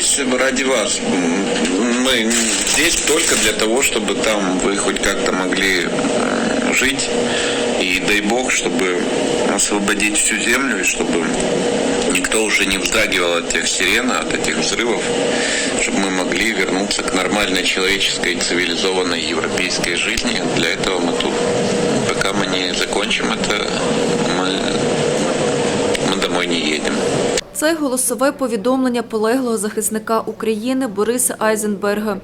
здесь ради вас. Мы здесь только для того, чтобы там вы хоть как-то могли э, жить. И дай бог, чтобы освободить всю землю, и чтобы никто уже не вздрагивал от тех сирен, от этих взрывов, чтобы мы могли вернуться к нормальной человеческой, цивилизованной европейской жизни. Для этого мы тут. Пока мы не закончим это, Це голосове повідомлення полеглого захисника України Бориса Айзенберга.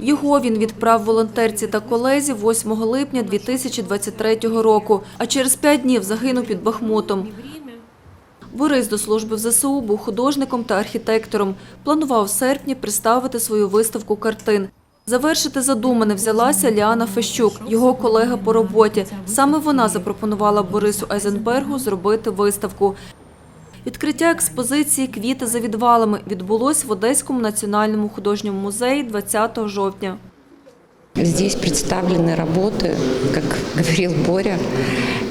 Його він відправ волонтерці та колезі 8 липня 2023 року, а через п'ять днів загинув під Бахмутом. Борис до служби в ЗСУ був художником та архітектором. Планував в серпні представити свою виставку картин. Завершити задумане взялася Ліана Фещук, його колега по роботі. Саме вона запропонувала Борису Айзенбергу зробити виставку. Відкриття експозиції Квіти за відвалами відбулось в Одеському національному художньому музеї 20 жовтня. Здесь представлены работы, как говорил Боря,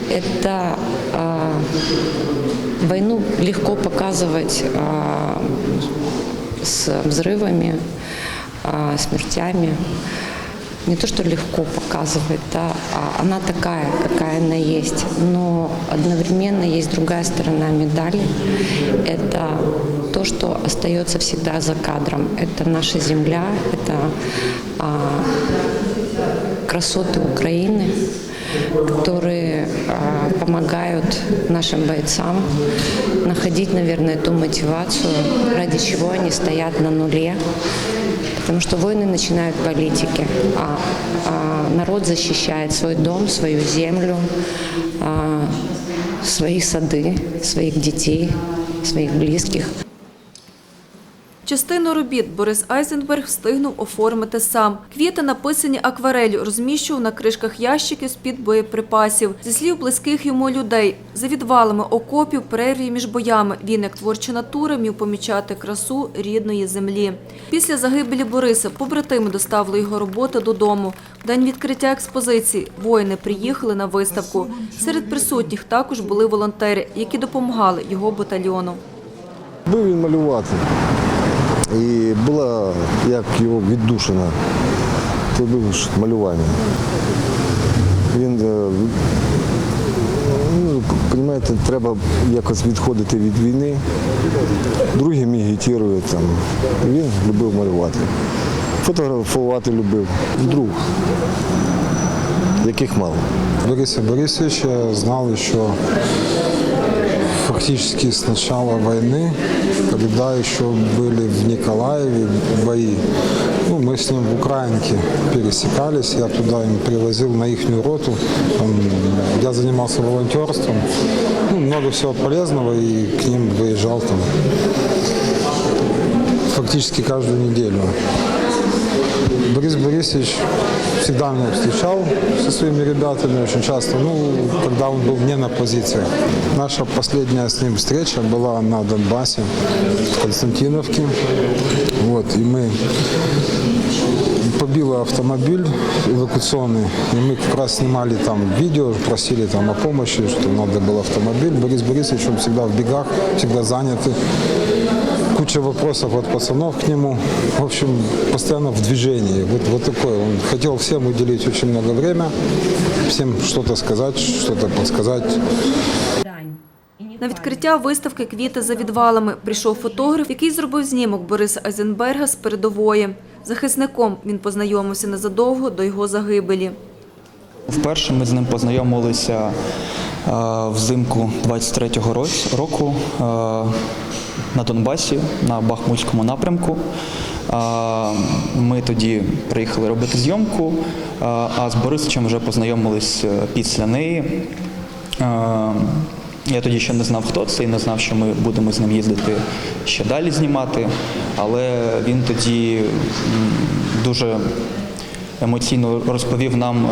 это а, войну легко показывать а, с взрывами, а, смертями. Не то, что легко показывать, да, а она такая, какая она есть. Но одновременно есть другая сторона медали. Это то, что остается всегда за кадром. Это наша земля, это а, красоты Украины, которые помогают нашим бойцам находить, наверное, ту мотивацию, ради чего они стоят на нуле. Потому что войны начинают политики, а, а народ защищает свой дом, свою землю, а, свои сады, своих детей, своих близких. Частину робіт Борис Айзенберг встигнув оформити сам. Квіти, написані акварелью, розміщував на кришках ящиків з-під боєприпасів. Зі слів близьких йому людей, за відвалами окопів, перерві між боями, він, як творча натура, міг помічати красу рідної землі. Після загибелі Бориса побратими доставили його роботи додому. В день відкриття експозиції воїни приїхали на виставку. Серед присутніх також були волонтери, які допомагали його батальйону. Любив він малювати. І була як його віддушина. Це було ж малювання. Він, е, ну, розумієте, треба якось відходити від війни. Другі мігітірують там. Він любив малювати. Фотографувати любив. Друг, яких мало. Бориса Борисовича знал еще фактически с начала войны, когда еще были в Николаеве бои. Ну, мы с ним в Украинке пересекались, я туда им привозил на их роту. Там, я занимался волонтерством, ну, много всего полезного и к ним выезжал там фактически каждую неделю. Борис Борисович всегда меня встречал со своими ребятами очень часто, ну, когда он был не на позициях. Наша последняя с ним встреча была на Донбассе, в Константиновке. Вот, и мы побило автомобиль эвакуационный, и мы как раз снимали там видео, просили там о помощи, что надо был автомобиль. Борис Борисович, он всегда в бегах, всегда занятый куча вопросов от пацанов к нему. В общем, постоянно в движении. Вот, вот такой. Он хотел всем уделить очень много время, всем что-то сказать, что-то подсказать. На відкриття виставки Квіти за відвалами прийшов фотограф, який зробив знімок Бориса Айзенберга з передової. Захисником він познайомився незадовго до його загибелі. Вперше ми з ним познайомилися е, взимку 23-го року е, на Донбасі на Бахмутському напрямку. Ми тоді приїхали робити зйомку, а з Борисовичем вже познайомились е, після неї. Я тоді ще не знав, хто це, і не знав, що ми будемо з ним їздити ще далі знімати. Але він тоді дуже емоційно розповів нам,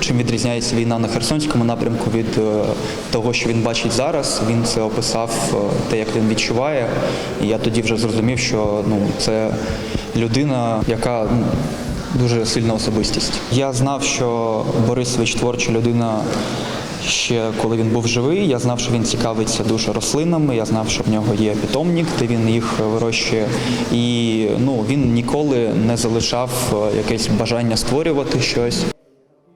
чим відрізняється війна на Херсонському напрямку від е, того, що він бачить зараз. Він це описав, е, те, як він відчуває. І я тоді вже зрозумів, що ну, це людина, яка дуже сильна особистість. Я знав, що Борисович творча людина ще коли він був живий. Я знав, що він цікавиться дуже рослинами. Я знав, що в нього є питомник, де він їх вирощує. І ну, він ніколи не залишав е, якесь бажання створювати щось.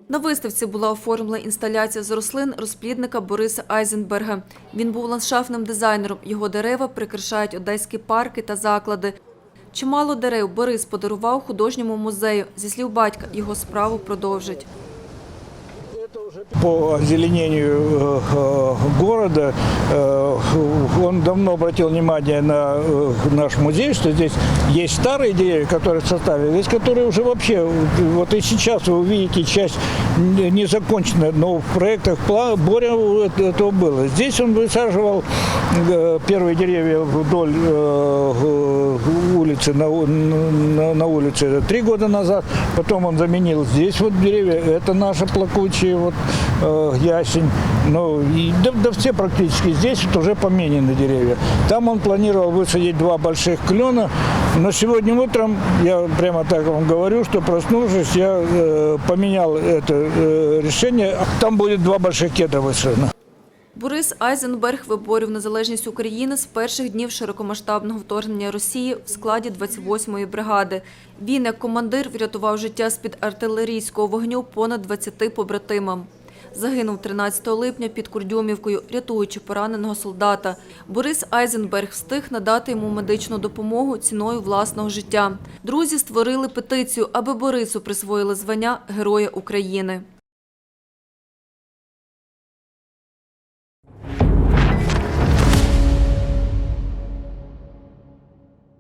На виставці була оформлена інсталяція з рослин розплідника Бориса Айзенберга. Він був ландшафтним дизайнером. Його дерева прикрашають одеські парки та заклади. Чимало дерев Борис подарував художньому музею. Зі слів батька, його справу продовжить. По озеленению э, э, города. Э, Он давно обратил внимание на наш музей, что здесь есть старые деревья, которые составили, есть которые уже вообще, вот и сейчас вы увидите часть не- незаконченная, но в проектах Боря это- этого было. Здесь он высаживал первые деревья вдоль улицы, на, на, улице три года назад, потом он заменил здесь вот деревья, это наши плакучие, вот ясень, ну, и, да, да все практически здесь вот уже поменены деревья. Там он планировал высадить два больших клена, но сегодня утром, я прямо так вам говорю, что проснувшись, я э, поменял это э, решение, там будет два больших кедра высажено. Борис Айзенберг виборював незалежність України з перших днів широкомасштабного вторгнення Росії в складі 28-ї бригади. Він, як командир, врятував життя з-під артилерійського вогню понад 20 побратимам. Загинув 13 липня під Курдюмівкою, рятуючи пораненого солдата. Борис Айзенберг встиг надати йому медичну допомогу ціною власного життя. Друзі створили петицію, аби Борису присвоїли звання Героя України.